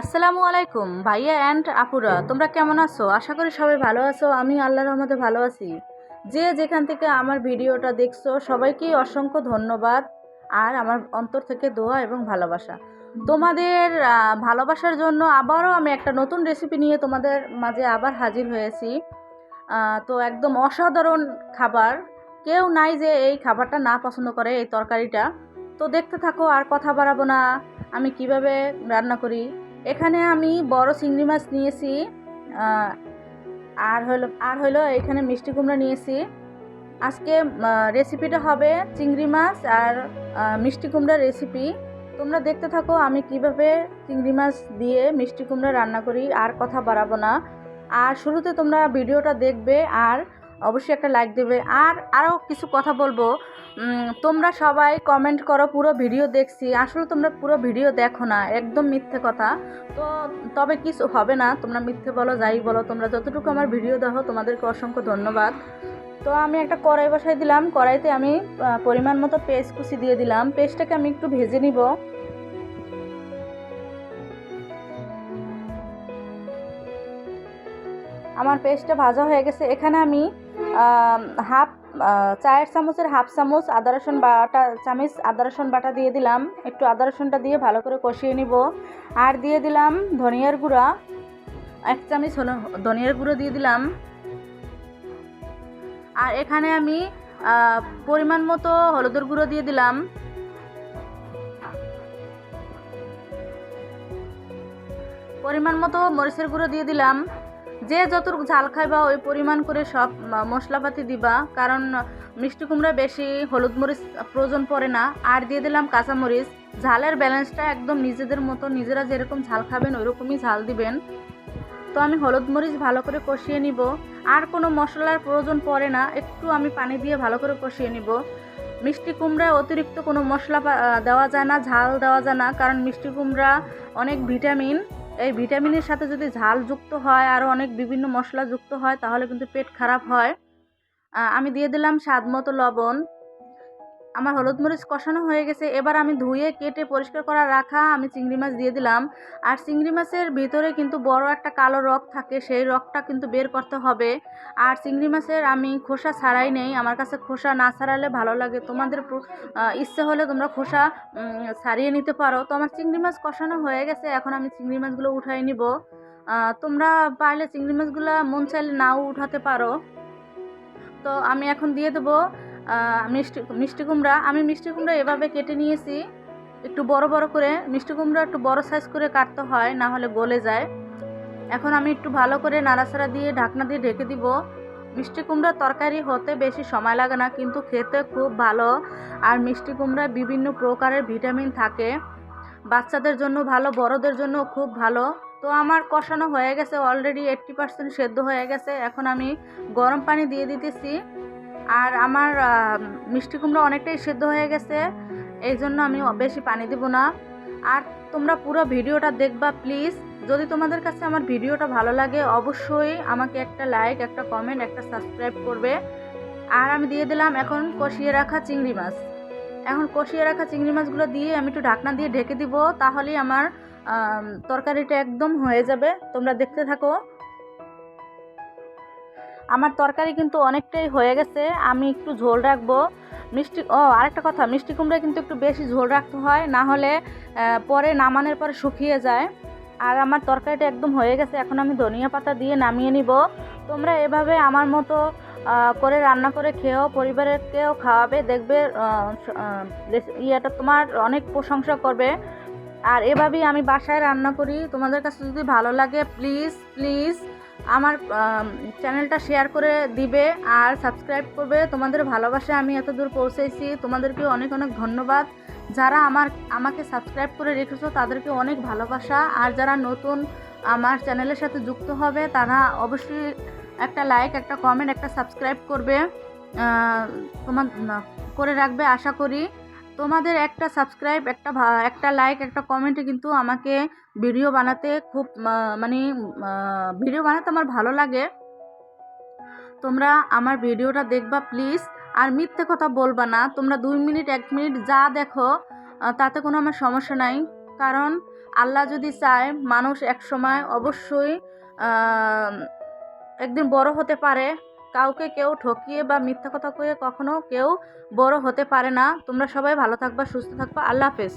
আসসালামু আলাইকুম, ভাইয়া অ্যান্ড আপুরা, তোমরা কেমন আছো? আশা করি সবাই ভালো আছো আমি আল্লাহর রহমতে ভালো আছি। যে যেখান থেকে আমার ভিডিওটা দেখছ সবাইকেই অসংখ্য ধন্যবাদ আর আমার অন্তর থেকে দোয়া এবং ভালোবাসা। তোমাদের ভালোবাসার জন্য আবারও আমি একটা নতুন রেসিপি নিয়ে তোমাদের মাঝে আবার হাজির হয়েছি। তো একদম অসাধারণ খাবার। কেউ নাই যে এই খাবারটা না পছন্দ করে এই তরকারিটা। তো দেখতে থাকো আর কথা বাড়াবো না। আমি কীভাবে রান্না করি? এখানে আমি বড় চিংড়ি মাছ নিয়েছি আর হলো আর হলো এখানে মিষ্টি কুমড়া নিয়েছি। আজকে রেসিপিটা হবে চিংড়ি মাছ আর মিষ্টি কুমড়ার রেসিপি তোমরা দেখতে থাকো আমি কীভাবে চিংড়ি মাছ দিয়ে মিষ্টি কুমড়া রান্না করি, আর কথা বাড়াবো না। আর শুরুতে তোমরা ভিডিওটা দেখবে, আর অবশ্যই একটা লাইক দেবে। আর আরও কিছু কথা বলব। তোমরা সবাই কমেন্ট করো, পুরো ভিডিও দেখছি। আসলে তোমরা পুরো ভিডিও দেখো না, একদম মিথ্যে কথা। তো তবে কিছু হবে না, তোমরা মিথ্যে বলো, যাই বলো, তোমরা যতটুকু আমার ভিডিও দেখো, তোমাদেরকে অসংখ্য ধন্যবাদ। তো আমি একটা কড়াই বসাই দিলাম। কড়াইতে আমি পরিমাণ মতো পেস্ট কুচি দিয়ে দিলাম। পেস্টটাকে আমি একটু ভেজে নিব। আমার পেস্টটা ভাজা হয়ে গেছে। এখানে আমি হাফ চায়ের চামচের হাফ চামচ আদা, রসুন বাটা, চামচ, আদা, রসুন বাটা দিয়ে দিলাম। একটু আদা, রসুনটা দিয়ে ভালো করে কষিয়ে নিব। আর দিয়ে দিলাম ধনিয়ার গুঁড়া। এক চামচ হলো ধনিয়ার গুঁড়ো দিয়ে দিলাম। আর এখানে আমি পরিমাণ মতো হলুদের গুঁড়ো দিয়ে দিলাম। পরিমাণ মতো মরিচের গুঁড়ো দিয়ে দিলাম। যে যতটুকু ঝাল খাইবা, ওই পরিমাণ করে সব মশলাপাতি দিবা। কারণ, মিষ্টি কুমড়া বেশি, হলুদ মরিচ প্রয়োজন পড়ে না। আর দিয়ে দিলাম কাঁচামরিচ ঝালের ব্যালেন্সটা একদম নিজেদের মতো, নিজেরা যেরকম ঝাল খাবেন, ওইরকমই ঝাল দিবেন। তো আমি হলুদ মরিচ ভালো করে কষিয়ে নিব। আর কোনো মশলার প্রয়োজন পড়ে না, একটু আমি পানি দিয়ে ভালো করে কষিয়ে নিব। মিষ্টি কুমড়ায় অতিরিক্ত কোনো মশলা দেওয়া যায় না, ঝাল দেওয়া যায় না। কারণ মিষ্টি কুমড়া অনেক ভিটামিন এই ভিটামিনের সাথে যদি ঝাল যুক্ত হয়, আর অনেক বিভিন্ন মশলা যুক্ত হয়, তাহলে কিন্তু পেট খারাপ হয়। আমি দিয়ে দিলাম স্বাদ মতো লবণ। আমার হলুদ মরিচ কষানো হয়ে গেছে। এবার আমি ধুয়ে, কেটে, পরিষ্কার করা রাখা আমি চিংড়ি মাছ দিয়ে দিলাম। আর চিংড়ি মাছের ভিতরে কিন্তু বড় একটা কালো রক থাকে, সেই রকটা কিন্তু বের করতে হবে। আর চিংড়ি মাছের আমি খোসা ছাড়াই নেই, আমার কাছে খোসা না ছাড়ালে ভালো লাগে। তোমাদের ইচ্ছে হলে তোমরা খোসা ছাড়িয়ে নিতে পারো। তো আমার চিংড়ি মাছ কষানো হয়ে গেছে, এখন আমি চিংড়ি মাছগুলো উঠাই নিব। তোমরা পারলে চিংড়ি মাছগুলো মন চাইলে নাও উঠাতে পারো। তো আমি এখন দিয়ে দেবো। মিষ্টি মিষ্টি কুমড়া। আমি মিষ্টি কুমড়া এভাবে কেটে নিয়েছি। একটু বড় বড় করে। মিষ্টি কুমড়া একটু বড় সাইজ করে কাটতে হয়, না হলে গলে যায়। এখন আমি একটু ভালো করে নাড়াচাড়া দিয়ে, ঢাকনা দিয়ে ঢেকে দিব। মিষ্টি কুমড়া তরকারি হতে বেশি সময় লাগে না, কিন্তু খেতে খুব ভালো। আর মিষ্টি কুমড়ায় বিভিন্ন প্রকারের ভিটামিন থাকে। বাচ্চাদের জন্য ভালো, বড়দের জন্য খুব ভালো। তো আমার কষানো হয়ে গেছে অলরেডি এইট্টি পার্সেন্ট সেদ্ধ হয়ে গেছে। এখন আমি গরম পানি দিয়ে দিতেছি। আর আমার মিষ্টি কুমড়া অনেকটাই সেদ্ধ হয়ে গেছে, এই জন্য আমি বেশি পানি দেব না। আর তোমরা পুরো ভিডিওটা দেখবা, প্লিজ। যদি তোমাদের কাছে আমার ভিডিওটা ভালো লাগে, অবশ্যই আমাকে একটা লাইক, একটা কমেন্ট, একটা সাবস্ক্রাইব করবে। আর আমি দিয়ে দিলাম এখন কষিয়ে রাখা চিংড়ি মাছ। এখন কষিয়ে রাখা চিংড়ি মাছগুলো দিয়ে আমি একটু ঢাকনা দিয়ে ঢেকে দিব, তাহলেই আমার তরকারিটা একদম হয়ে যাবে। তোমরা দেখতে থাকো। আমার তরকারি কিন্তু অনেকটাই হয়ে গেছে, আমি একটু ঝোল রাখব। মিষ্টি, ও, আরেকটা কথা, মিষ্টি কুমড়া কিন্তু একটু বেশি ঝোল রাখতে হয়, না হলে পরে নামানোর পরে শুকিয়ে যায়। আর আমার তরকারিটা একদম হয়ে গেছে, এখন আমি ধনিয়া পাতা দিয়ে নামিয়ে নিব। তোমরা এভাবে আমার মতো করে রান্না করে খেয়েও পরিবারেরকেও খাওয়াবে, দেখবে ইয়েটা তোমার অনেক প্রশংসা করবে। আর এভাবেই আমি বাসায় রান্না করি, তোমাদের কাছে যদি ভালো লাগে, প্লিজ প্লিজ আমার চ্যানেলটা শেয়ার করে দিবে আর সাবস্ক্রাইব করবে। তোমাদের ভালোবাসায় আমি এত দূর পৌঁছেছি। তোমাদেরকে অনেক অনেক ধন্যবাদ। যারা আমার, আমাকে সাবস্ক্রাইব করে রেখেছো, তাদেরকে অনেক ভালোবাসা। আর যারা নতুন আমার চ্যানেলের সাথে যুক্ত হবে, তারা অবশ্যই একটা লাইক একটা কমেন্ট একটা সাবস্ক্রাইব করবে। তোমার করে রাখবে, আশা করি। তোমাদের একটা সাবস্ক্রাইব একটা একটা লাইক একটা কমেন্টে কিন্তু আমাকে ভিডিও বানাতে খুব মানে ভিডিও বানাতে আমার ভালো লাগে। তোমরা আমার ভিডিওটা দেখবা প্লিজ আর মিথ্যে কথা বলবা না। তোমরা দুই মিনিট, এক মিনিট যা দেখো তাতে কোনো আমার সমস্যা নাই। কারণ আল্লাহ যদি চায়, মানুষ এক সময় অবশ্যই একদিন বড় হতে পারে। কাউকে কেউ ঠকিয়ে বা মিথ্যা কথা কয়ে কখনো কেউ বড় হতে পারে না। তোমরা সবাই ভালো থাকবা, সুস্থ থাকবা। আল্লাহ হাফেজ।